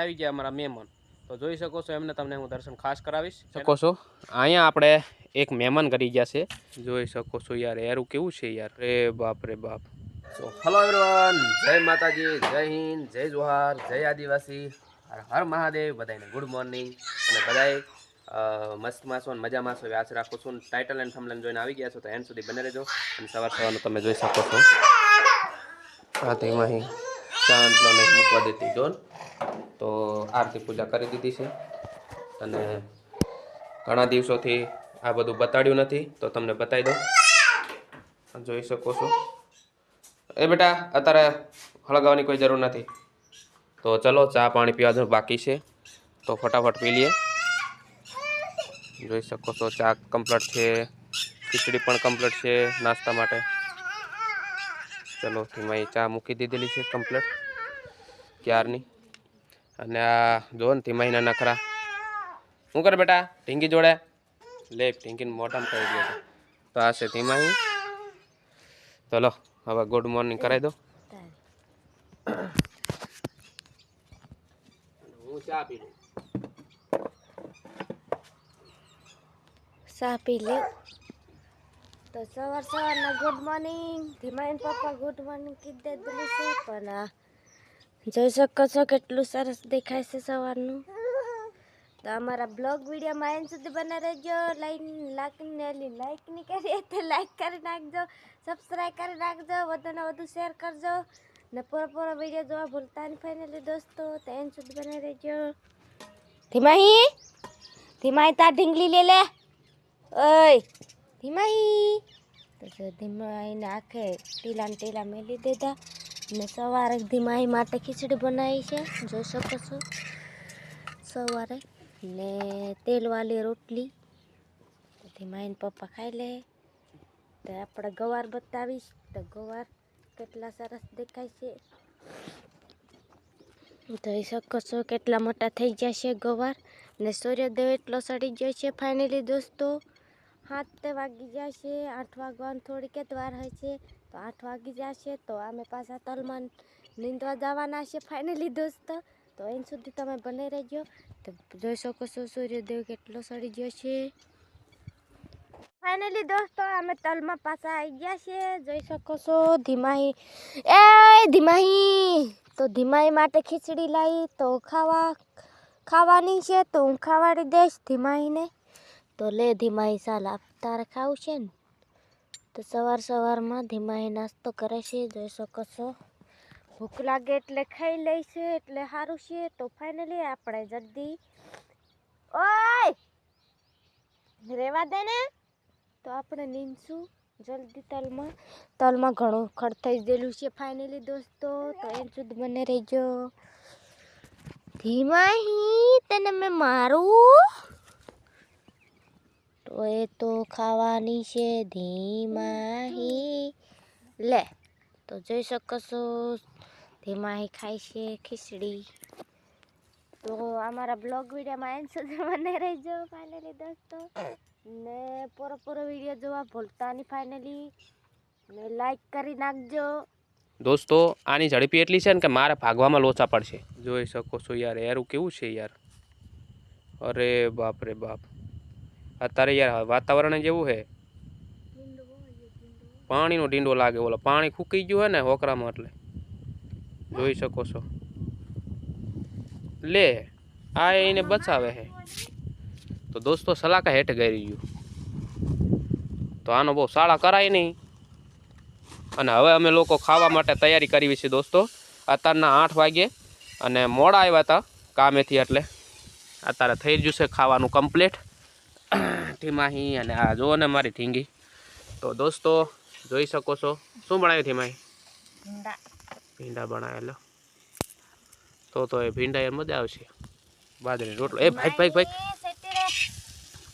આવી ગયા અમારા મહેમાન. તો જોઈ શકો છો એમને તમને હું દર્શન ખાસ કરાવીશ. શકો છો. અહીંયા આપણે એક મહેમાન કરી ગયા છે. જોઈ શકો છો યાર એરું કેવું છે યાર? રે બાપ રે બાપ. સો હલો એવરીવન જય માતાજી, જય હિન્દ, જય જોહાર, જય આદિવાસી. હર હર મહાદેવ, બધાને ગુડ મોર્નિંગ અને બધાએ મસ્ત માસો અને મજા માસો વ્યાસ રાખો છું. ટાઇટલ એન્ડ થમલેન જોઈને આવી ગયા છો, તો એન્ડ સુધી બને રહેજો. અને સવાર સવારનું તમે જોઈ શકો છો. હા તેમાં ચાંદલો ને મૂકવા દેતી જોન તો આરતી પૂજા કરી દીધી છે. અને ઘણા દિવસોથી આ બધું બતાડ્યું નથી, તો તમને બતાવી દઉં. જોઈ શકો છો. એ બેટા, અત્યારે હળગાવવાની કોઈ જરૂર નથી. તો ચલો, ચા પાણી પીવાનું બાકી છે. તો ફટાફટ પી લઈએ. જોઈ શકો છો, ચા કમ્પ્લીટ છે. ખીચડી પણ કમ્પ્લીટ છે નાસ્તા માટે. ચલો, ધીમાઈ ચા મૂકી દીધેલી છે કમ્પ્લીટ ક્યારની? અને આ જો ને ધીમાઈના નખરા. શું કર બેટા? ઢીંગી જોડે? લે ઢીંગીને મોટામાં કરી દે તો. આ છે ધીમાઈ ચલો હવે ગુડ મોર્નિંગ કરાવી દો. હું ચા પી લઉં. ચા પી લે. તો સવાર સવારના ગુડ મોર્નિંગ ધીમાઈન પપ્પા ગુડ મોર્નિંગ કીધે દીધું છે પણ જોઈ શકો છો કેટલું સરસ દેખાય છે સવારનું. તો અમારા બ્લોગ વિડીયોમાં એન સુધી બના રહેજો. લાઈન લાઈકને લાઈક નહીં કરીએ તો લાઈક કરી નાખજો સબસ્ક્રાઈબ કરી નાખજો, વધુને વધુ શેર કરજો. ને પૂરો પૂરો વીડિયો જોવા ભૂલતા નહીં ફાઇનલી દોસ્તો. તો એન સુધી બના રહેજો. ધીમાહી ધીમાહી તાર ઢીંગલી લે લે. ઓય ધીમાહી તો ધીમાહીને આખે ટીલા ટીલા મેલી દીધા. ને સવારે ધીમાઈ માટે ખીચડી બનાવી છે, જોઈ શકો છો. સવારે ને તેલવાળી રોટલી. ધીમાઈને પપ્પા ખાઈ લે. તો આપણે ગવાર બતાવીશ. તો ગવાર કેટલા સરસ દેખાય છે. જોઈ શકો છો કેટલા મોટા થઈ જશે ગવાર. ને સૂર્યોદય એટલો સડી ગયો છે ફાઇનલી દોસ્તો. સાત વાગી વાગી જશે, આઠ વાગવાનું થોડીક જ વાર હોય છે, તો આઠ વાગી જશે, તો અમે પાછા તલમાં નીંદવા જવાના છે ફાઇનલી દોસ્ત. તો એન સુધી તમે બને રહેજો. તો જોઈ શકો છો સૂર્યદેવ કેટલો સડી ગયો છે. ફાઇનલી દોસ્તો, અમે તલમાં પાછા આવી ગયા છે. જોઈ શકો છો ધીમાહી એ ધીમાહી તો ધીમાહી માટે ખીચડી લાવી તો ખાવા ખાવાની છે, તો હું ખાવાડી દઈશ ધીમાહીને તો લે ધીમાઈ આપ તારે ખાવું છે ને? તો સવાર સવારમાં ધીમાઈ નાસ્તો કરે છે, જોઈ શકો છો. ભૂખ લાગે એટલે ખાઈ લે છે, એટલે સારું છે. તો ફાઇનલી આપણે જલ્દી ઓય! રેવા દે ને? તો આપણે નીંદશું જલ્દી તલમાં. તલમાં ઘણું ખડ થઈ ગયેલું છે ફાઇનલી દોસ્તો, તો એમ સુધી બને રહેજો. ધીમાહી તને મેં મારું તો એ તો ખાવાની છે ધીમાહી. લે, તો જોઈ શકો છો ધીમાહી ખાય છે ખીચડી. તો અમારા બ્લોગ વિડીયોમાં એન્ડ સુધી બને રહેજો ફાઇનલી દોસ્તો. ને પૂરો પૂરો વીડિયો જોવા ભૂલતા નહીં ફાઇનલી ને લાઈક કરી નાખજો. દોસ્તો, આની ઝડપી એટલી છે ને કે મારે ભાગવામાં લોચા પડશે. જોઈ શકો છો યાર, એરું કેવું છે યાર? અરે બાપ રે બાપ. અત્યારે યાર વાતાવરણ જેવું છે. પાણીનો ડીંડો લાગે ઓલો. પાણી ફૂકી ગયું હોય ને હોકરામાં એટલે. જોઈ શકો છો. લે, આ એને બચાવે છે. તો દોસ્તો સલાકા હેઠ ગઈ ગયું. તો આનો બહુ શાળા કરાય નહીં. અને હવે અમે લોકો ખાવા માટે તૈયારી કરી છે દોસ્તો. અત્યારના આઠ વાગે અને મોડા આવ્યા હતા કામેથી એટલે. અત્યારે થઈ ગયું જશે ખાવાનું કમ્પ્લીટ. ધીમાહી અને આ જુઓ ને મારી ઠીંગી. તો દોસ્તો જોઈ શકો છો. શું બનાવ્યું ધીમાહી ભીંડા. બનાવેલો. તો તો એ ભીંડા એ મજા આવશે. બાજરી રોટલો. એ ભાઈ ભાઈ ભાઈ.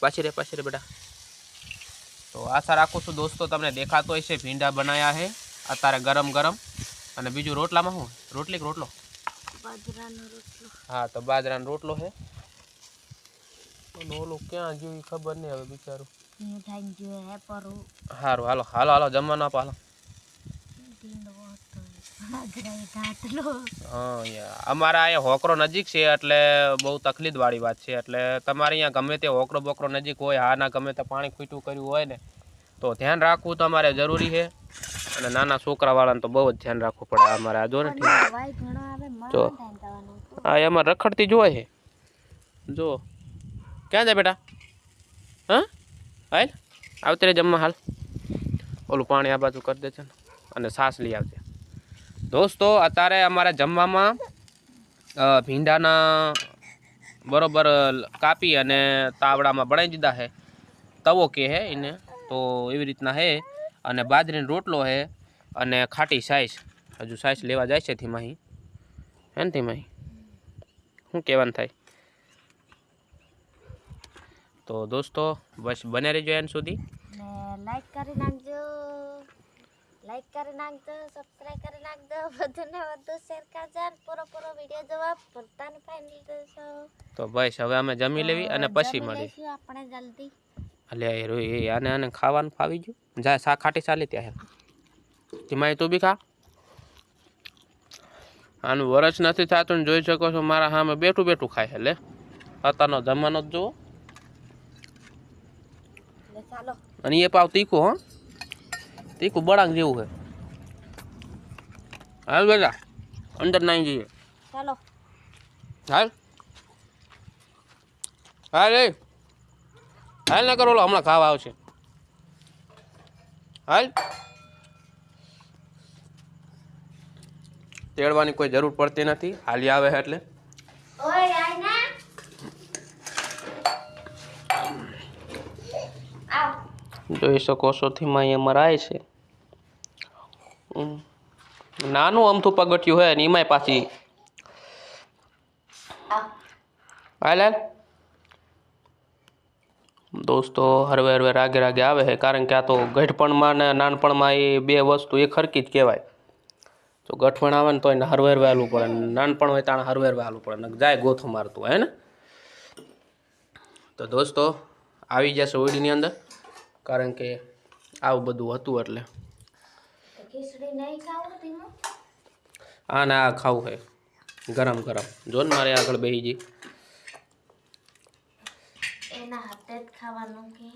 પાછી રે પાછી રે બેટા. તો આશા રાખું છું દોસ્તો તમને દેખાતો હશે ભીંડા બનાવ્યા છે અત્યારે ગરમ ગરમ. અને બીજું રોટલામાં શું? રોટલી કે રોટલો? હા તો બાજરાનો રોટલો છે ઓલું ક્યાં ગયું એ ખબર નહીં હવે બિચારું. હું થાય જો હે પરું. સારું હાલો હાલો હાલો જમવાનું યાર અમારા અહીંયા હોકરો નજીક છે એટલે બહુ તકલીફ વાળી વાત છે. એટલે તમારે અહીંયા ગમે તે હોકરો બોકરો નજીક હોય હા ના ગમે તે પાણી ખૂટ્યું કર્યું હોય ને તો ધ્યાન રાખવું તમારે જરૂરી છે. અને નાના છોકરાવાળાને તો બહુ જ ધ્યાન રાખવું પડે અમારે આ જો ને ઠીક. વાય ઘણો આવે મન જો. આ એમાં રખડતી જોઈએ છે. જો. ક્યાં જાય બેટા? હા? હાલ આવતી જમવા હાલ. ઓલું પાણી આ બાજુ કરી દે છે અને સાસ લઈ આવજે. દોસ્તો, અત્યારે અમારે જમવામાં ભીંડાના બરોબર, કાપી અને તાવડામાં બનાવી દીધા છે તવો કે હે એને, તો એવી રીતના હે. અને બાજરીનો રોટલો હે, અને ખાટી સાઈઝ હજુ સાઈઝ લેવા જાય છે, ધીમાહી. હે ને ધીમાહી? શું કહેવાનું થાય? તો દોસ્તો બસ બને રહેજો એન સુધી. લાઈક કરી નાખજો. લાઈક કરી નાખજો સબસ્ક્રાઇબ કરી નાખજો. વધુ વધુ શેર કરજો પૂરો પૂરો વિડિયો જોવા ભૂલતા નહીં ફાઇનલ દેશો તો બસ હવે અમે જમી લેવી અને પછી મળી આપણે જલ્દી. અલે એ રોય એ આને આને ખાવાનું ફાવી ગયું? જા સા ખાટી ચાલી ત્યાં ધીમાઈ તું બી ખા. આનું વરસ નથી થતું જોઈ શકો છો મારા સામે બેઠું બેઠું ખાય છે લે. અત્યારનો જમાનો જ જુઓ એટલે અને એ પાવ તીખું હો. તીખું બળાંગ જેવું છે. હાલ બેટા અંદર નાઈ જઈએ. ચાલો હાલ. હાલ એ. હાલ ના કરો હમણાં ખાવા આવશે. હાલ. તેડવાની કોઈ જરૂર પડતી નથી. હાલી આવે એટલે ઓય આય ના આવ જોઈ શકો છો ધીમા અહીંયા મરાય છે. નાનું અમથું પગથિયું હોય ને એમાંય પાછી. હાલ? દોસ્તો, હરવે હરવે રાગે રાગે આવે છે, કારણ કે આ તો ગઢપણમાં ને નાનપણમાં એ બે વસ્તુ એ ખરકી જ કહેવાય. તો ગઠપણ આવે ને તો એને હરવે હરવે હાલવું પડે નાનપણ હોય તાણે હરવે હરવે હાલવું પડે જાય ગોથું મારતું, હે ને? તો દોસ્તો, આવી જશે ઓઈડીની અંદર. કારણ કે આવું બધું હતું એટલે. આ ને આ ખાવું છે ગરમ ગરમ. જો ને મારે આગળ બેસી જઈ એના હાથે જ ખાવાનું કે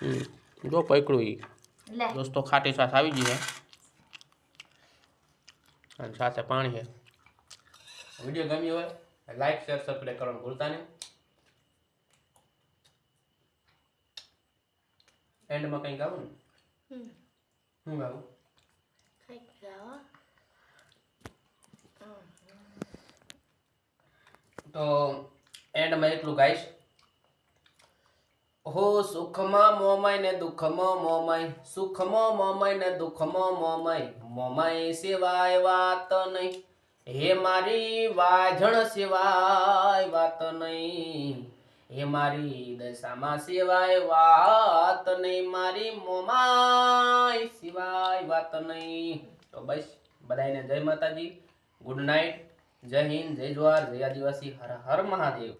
હમ. જો પકડું ઈ. દોસ્તો ખાટી સાસ આવી ગઈ છે અને સાથે પાણી છે વીડિયો ગમ્યો હોય લાઈક શેર સબસ્ક્રાઈબ કરવાનું ભૂલતા નહીં. એન્ડમાં કંઈ ગાવું ને હું ગાવું ખાઈ જાઓ તો એન્ડમાં એટલું ગાઈશ હો સુખમાં મોમાય ને દુઃખમાં મોમાય સુખમાં મોમાય ને દુઃખમાં મોમાય મોમાય સિવાય વાત નહીં હે મારી વાજણ સિવાય વાત નહીં હે મારી દશામાં સિવાય વાત નહીં, મારી મોમાય સિવાય વાત નહીં. તો બસ બધાને જય માતાજી. ગુડ નાઇટ જય હિન્દ, જય જવાહર, જય આદિવાસી. હર હર મહાદેવ.